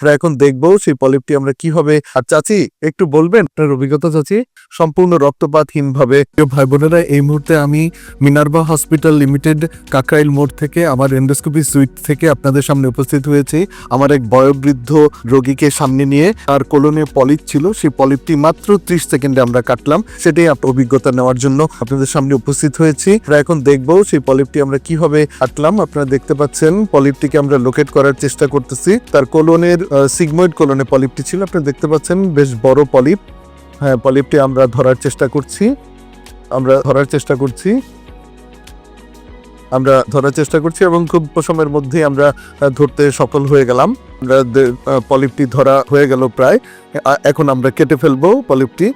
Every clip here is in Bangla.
আমরা এখন দেখব সেই পলিপটি আমরা কীভাবে, আর চাচি, একটু বলবেন? আপনার অভিজ্ঞতা চাচি? সম্পূর্ণ রক্তপাতহীন ভাবে ভাই বোনেরা এই মুহূর্তে আমি মিনার্ভা হসপিটাল লিমিটেড, কাকরাইল মোড় থেকে আমার এন্ডোস্কোপি সুইট থেকে আপনাদের সামনে উপস্থিত হয়েছি। আমার এক বয়োবৃদ্ধ রোগীকে সামনে নিয়ে আর কোলনে পলিপ ছিল। সেই পলিপটি মাত্র ত্রিশ সেকেন্ডে আমরা কাটলাম। সেটাই অভিজ্ঞতা নেওয়ার জন্য আপনাদের সামনে উপস্থিত হয়েছি। আমরা এখন দেখব সেই পলিপটি আমরা কীভাবে কাটলাম। আপনারা দেখতে পাচ্ছেন, পলিপটিকে আমরা লোকেট করার চেষ্টা করতেছি। তার কোলনের সিগময়েড কোলনে পলিপটি ছিল আপনারা দেখতে পাচ্ছেন বেশ বড় পলিপ। হ্যাঁ পলিপটি আমরা ধরার চেষ্টা করছি। আমরা ধরার চেষ্টা করছি। আমরা ধরার চেষ্টা করছি এবং খুব সময়ের মধ্যেই আমরা ধরতে সফল হয়ে গেলাম। আমরা পলিপটি ধরা হয়ে গেল প্রায়। এখন আমরা কেটে ফেলব পলিপটি।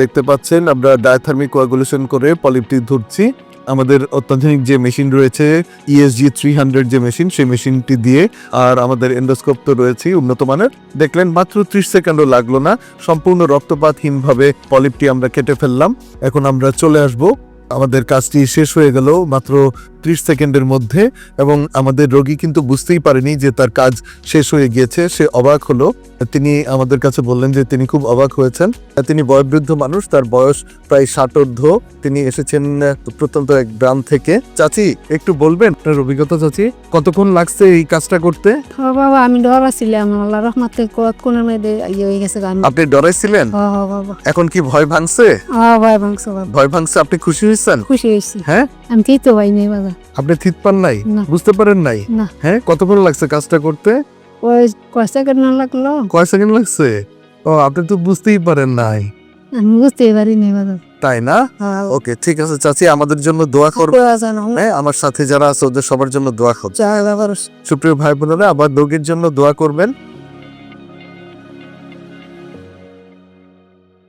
দেখতে পাচ্ছেন, আমরা ডায়াথার্মিক কোয়াগুলেশন করে পলিপটি ধরছি। আমাদের অত্যাধুনিক যে মেশিন রয়েছে ইএসজি থ্রি হান্ড্রেড যে মেশিন, সেই মেশিনটি দিয়ে আর আমাদের এন্ডোস্কোপ তো রয়েছে উন্নত মানের। দেখলেন, মাত্র ত্রিশ সেকেন্ডও লাগল না, সম্পূর্ণ রক্তপাতহীনভাবে পলিপটি আমরা কেটে ফেললাম। এখন আমরা চলে আসব। আমাদের কাজটি শেষ হয়ে গেল, মাত্র ত্রিশ সেকেন্ডের মধ্যে এবং আমাদের রোগী কিন্তু বুঝতেই পারেনি যে তার কাজ শেষ হয়ে গিয়েছে সে অবাক হলো। তিনি আমাদের কাছে বললেন যে তিনি খুব অবাক হয়েছেন। তিনি বয়োবৃদ্ধ মানুষ তার বয়স প্রায় ষাটোর্ধ। তিনি এসেছেন প্রত্যন্ত এক গ্রাম থেকে। চাচি একটু বলবেন? আপনার অভিজ্ঞতা চাচি কতক্ষণ লাগছে এই কাজটা করতে? ও বাবা আমি ডরা ছিলাম আল্লাহ রহমতে কত কোনের মধ্যে ইয়ে হয়ে গেছে আপনি ডরাইছিলেন? ও এখন কি ভয় ভাঙছে? মাংস বাবা। ভয় ভাঙছে আপনি খুশি হয়েছেন? খুশি হয়েছি। হ্যাঁ? আমি তো ভাই নেই বাবা। আপনি থিত পান নাই? বুঝতে পারেন নাই? হ্যাঁ কতক্ষণ লাগছে কাজটা করতে? ওই করে না লাগল? কয় সেকেন্ড লাগছে? ও আপনি তো বুঝতেই পারেন নাই। আমি বুঝতে পারি নাই তাই না? ওকে ঠিক আছে চাচি আমাদের জন্য দোয়া করবে হ্যাঁ আমার সাথে যারা আছে ওদের সবার জন্য দোয়া করবে সুপ্রিয় ভাই বোনেরা আবার রোগীর জন্য দোয়া করবেন।